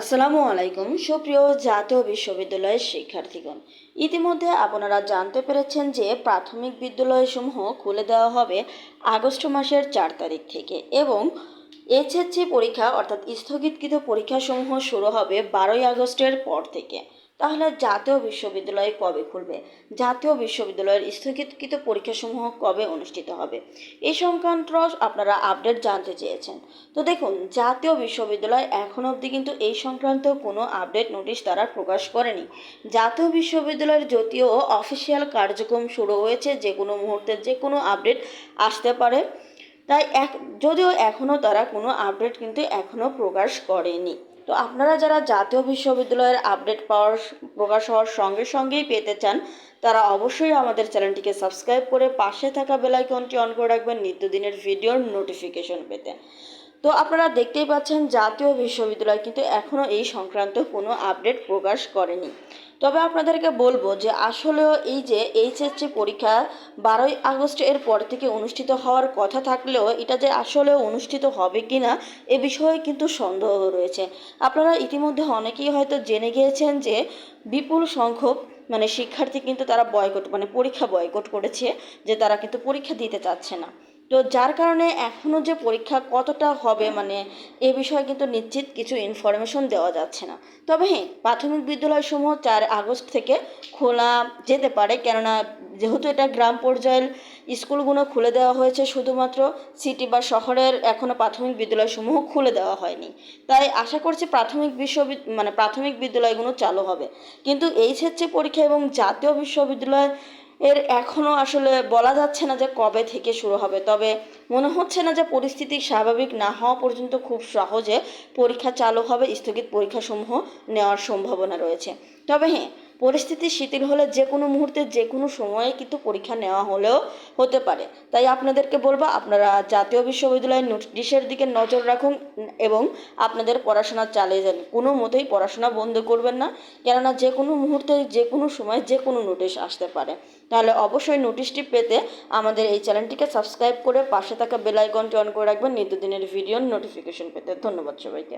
আসসালামু আলাইকুম। সুপ্রিয় জাতীয় বিশ্ববিদ্যালয়ের শিক্ষার্থীগণ, ইতিমধ্যে আপনারা জানতে পেরেছেন যে প্রাথমিক বিদ্যালয়সমূহ খুলে দেওয়া হবে আগস্ট মাসের চার তারিখ থেকে এবং এইচএসসি পরীক্ষা অর্থাৎ স্থগিতকৃত পরীক্ষাসমূহ শুরু হবে বারোই আগস্টের পর থেকে। তাহলে জাতীয় বিশ্ববিদ্যালয় কবে খুলবে? জাতীয় বিশ্ববিদ্যালয়ের স্থগিতকৃত পরীক্ষাসমূহ কবে অনুষ্ঠিত হবে? এই সংক্রান্ত আপনারা আপডেট জানতে চেয়েছেন। তো দেখুন, জাতীয় বিশ্ববিদ্যালয় এখনও অবধি কিন্তু এই সংক্রান্ত কোনো আপডেট নোটিশ তারা প্রকাশ করেনি। জাতীয় বিশ্ববিদ্যালয়ের যদিও অফিসিয়াল কার্যক্রম শুরু হয়েছে, যে কোনো মুহূর্তে যে কোনো আপডেট আসতে পারে। তাই এক, যদিও এখনও তারা কোনো আপডেট কিন্তু এখনও প্রকাশ করেনি। তো আপনারা যারা জাতীয় বিশ্ববিদ্যালয়ের আপডেট পাওয়ার প্রকাশ হওয়ার সঙ্গে সঙ্গেই পেতে চান, তারা অবশ্যই আমাদের চ্যানেলটিকে সাবস্ক্রাইব করে পাশে থাকা বেলাইকনটি অন করে রাখবেন নিত্যদিনের ভিডিওর নোটিফিকেশন পেতে। তো আপনারা দেখতেই পাচ্ছেন জাতীয় বিশ্ববিদ্যালয় কিন্তু এখনও এই সংক্রান্ত কোনো আপডেট প্রকাশ করেনি। তবে আপনাদেরকে বলব যে আসলেও এই যে এইচএসসি পরীক্ষা বারোই আগস্ট এর পর থেকে অনুষ্ঠিত হওয়ার কথা থাকলেও এটা যে আসলে অনুষ্ঠিত হবে কি না এ বিষয়ে কিন্তু সন্দেহ রয়েছে। আপনারা ইতিমধ্যে অনেকেই হয়তো জেনে গিয়েছেন যে বিপুল সংখ্যক মানে শিক্ষার্থী কিন্তু তারা বয়কট মানে পরীক্ষা বয়কট করেছে যে তারা কিন্তু পরীক্ষা দিতে চাচ্ছে না। তো যার কারণে এখনও যে পরীক্ষা কতটা হবে মানে এ বিষয়ে কিন্তু নিশ্চিত কিছু ইনফরমেশন দেওয়া যাচ্ছে না। তবে হ্যাঁ প্রাথমিক বিদ্যালয়সমূহ চার আগস্ট থেকে খোলা যেতে পারে। কেননা যেহেতু এটা গ্রাম পর্যায়ের স্কুলগুলো খুলে দেওয়া হয়েছে, শুধুমাত্র সিটি বা শহরের এখনও প্রাথমিক বিদ্যালয়সমূহ খুলে দেওয়া হয়নি। তাই আশা করছি প্রাথমিক বিশ্ববিদ মানে প্রাথমিক বিদ্যালয়গুলো চালু হবে। কিন্তু এই এইচএসসি পরীক্ষা এবং জাতীয় বিশ্ববিদ্যালয় এর এখনও আসলে বলা যাচ্ছে না যে কবে থেকে শুরু হবে। তবে মনে হচ্ছে না যে পরিস্থিতি স্বাভাবিক না হওয়া পর্যন্ত খুব সহজে পরীক্ষা চালু হবে, স্থগিত পরীক্ষাসমূহ নেওয়ার সম্ভাবনা রয়েছে। তবে হ্যাঁ পরিস্থিতি শিথিল হলে যে কোনো মুহূর্তে যে কোনো সময়ে কিন্তু পরীক্ষা নেওয়া হলেও হতে পারে। তাই আপনাদেরকে বলব, আপনারা জাতীয় বিশ্ববিদ্যালয়ের নোটিশের দিকে নজর রাখুন এবং আপনাদের পড়াশোনা চালিয়ে যান। কোনো মতেই পড়াশোনা বন্ধ করবেন না, কেননা যে কোনো মুহূর্তে, যে কোনো সময় যে কোনো নোটিশ আসতে পারে। তাহলে অবশ্যই নোটিশটি পেতে আমাদের এই চ্যানেলটিকে সাবস্ক্রাইব করে পাশে থাকা বেল আইকনটি অন করে রাখবেন। নিত্যদিনের ভিডিওর নোটিফিকেশন পেতে ধন্যবাদ সবাইকে।